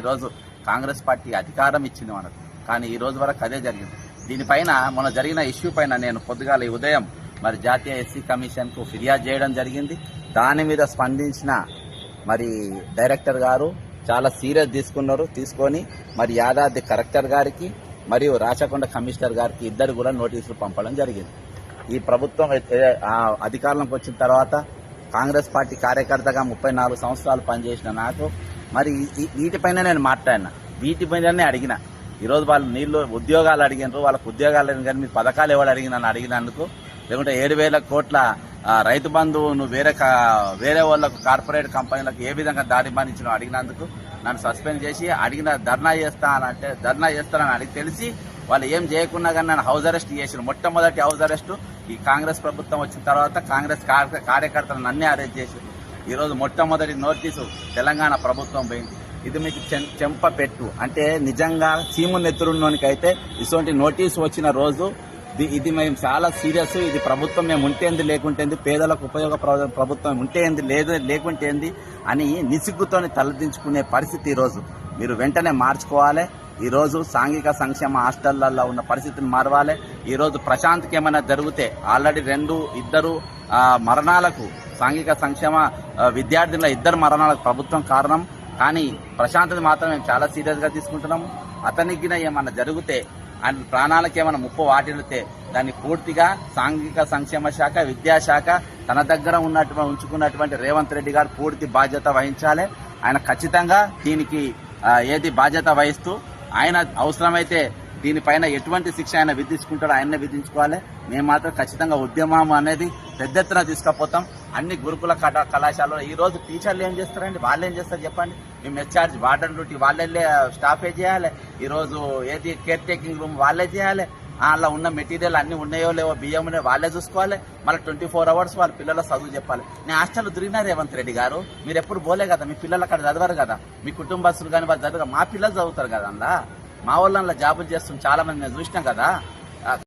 ఈరోజు కాంగ్రెస్ పార్టీ అధికారం ఇచ్చింది మనకు. కానీ ఈ రోజు వరకు అదే జరిగింది. దీనిపైన మొన్న జరిగిన ఇష్యూ పైన నేను పొద్దుగాల ఈ ఉదయం మరి జాతీయ ఎస్సీ కమిషన్కు ఫిర్యాదు చేయడం జరిగింది. దాని మీద స్పందించిన మరి డైరెక్టర్ గారు చాలా సీరియస్ తీసుకున్నారు. తీసుకొని మరి యాదాద్రి కలెక్టర్ గారికి మరియు రాచకొండ కమిషనర్ గారికి ఇద్దరు కూడా నోటీసులు పంపడం జరిగింది. ఈ ప్రభుత్వం ఆ అధికారంలోకి వచ్చిన తర్వాత కాంగ్రెస్ పార్టీ కార్యకర్తగా ముప్పై నాలుగు సంవత్సరాలు పనిచేసిన నాకు మరి వీటిపైన నేను మాట్లాడినా. వీటిపైననే అడిగిన. ఈరోజు వాళ్ళు నీళ్ళు ఉద్యోగాలు అడిగినారు వాళ్ళకు ఉద్యోగాలు అడిగిన కానీ మీ పథకాలు ఎవరు అడిగినని అడిగినందుకు. లేకుంటే ఏడు వేల కోట్ల రైతు బంధువు నువ్వు వేరే కా- వేరే వాళ్ళకు కార్పొరేట్ కంపెనీలకు ఏ విధంగా దారి బానించిన అడిగినందుకు నన్ను సస్పెండ్ చేసి అడిగిన ధర్నా చేస్తా అని అంటే ధర్నా చేస్తానని అడిగి తెలిసి వాళ్ళు ఏం చేయకుండా కానీ నన్ను హౌస్ అరెస్ట్ చేసిన మొట్టమొదటి హౌస్ అరెస్ట్ ఈ కాంగ్రెస్ ప్రభుత్వం వచ్చిన తర్వాత కాంగ్రెస్ కార్య- కార్యకర్తలను అన్నీ అరెస్ట్ చేసి ఈరోజు మొట్టమొదటి నోటీసు తెలంగాణ ప్రభుత్వం పోయింది. ఇది మీకు చెం- చెంప పెట్టు. అంటే నిజంగా సీము నెత్తురున్నోనికైతే ఇటువంటి నోటీసు వచ్చిన రోజు ఇది- ఇది మేము చాలా సీరియస్. ఇది ప్రభుత్వం మేము ఉంటేంది లేకుంటేంది పేదలకు ఉపయోగ ప్రభుత్వం ఉంటేంది లేదు లేకుంటేంది అని నిసిగ్గుతోని తలదించుకునే పరిస్థితి ఈరోజు. మీరు వెంటనే మార్చుకోవాలి. ఈరోజు సాంఘిక సంక్షేమ హాస్టళ్ళలో ఉన్న పరిస్థితిని మారవాలి. ఈరోజు ప్రశాంత్కి ఏమైనా జరిగితే ఆల్రెడీ రెండు ఇద్దరు మరణాలకు సాంఘిక సంక్షేమ విద్యార్థినుల విద్యార్థుల ఇద్దరు మరణాలకు ప్రభుత్వం కారణం. కానీ ప్రశాంత్ని మాత్రం మేము చాలా సీరియస్గా తీసుకుంటున్నాము. అతనికి ఏమన్నా జరిగితే ఆయన ప్రాణాలకు ఏమైనా ముప్పు వాటిల్లితే దాన్ని పూర్తిగా సాంఘిక సంక్షేమ శాఖ విద్యాశాఖ తన దగ్గర ఉన్నటువంటి ఉంచుకున్నటువంటి రేవంత్ రెడ్డి గారు పూర్తి బాధ్యత వహించాలి. ఆయన ఖచ్చితంగా దీనికి ఏది బాధ్యత వహిస్తూ ఆయన అవసరమైతే దీనిపైన ఎటువంటి శిక్ష ఆయన విధించుకుంటాడో ఆయన్నే విధించుకోవాలి. మేము మాత్రం ఖచ్చితంగా ఉద్యమం అనేది పెద్ద ఎత్తున తీసుకుపోతాం. అన్ని గురుకుల కళా కళాశాలలో ఈరోజు టీచర్లు ఏం చేస్తారండి? వాళ్ళు ఏం చేస్తారు చెప్పండి? మేము మెచ్చార్జ్ వార్డెన్ డ్యూటీ వాళ్ళే స్టాఫే చేయాలి. ఈరోజు ఏది కేర్ టేకింగ్ రూమ్ వాళ్ళే చేయాలి. అలా ఉన్న మెటీరియల్ అన్ని ఉన్నాయో లేవో బియ్యం ఉన్నాయో వాళ్ళే చూసుకోవాలి. మళ్ళీ ట్వంటీ ఫోర్ అవర్స్ వాళ్ళ పిల్లల చదువు చెప్పాలి. నేను హాస్టల్ తిరిగినా రేవంత్ రెడ్డి గారు మీరు ఎప్పుడు పోలే కదా మీ పిల్లలు అక్కడ చదవరు కదా మీ కుటుంబస్తులు కానీ వాళ్ళు చదవరు మా పిల్లలు చదువుతారు కదా అందులో మా వాళ్ళ జాబులు చేస్తాం చాలా మంది నేను చూసినాం కదా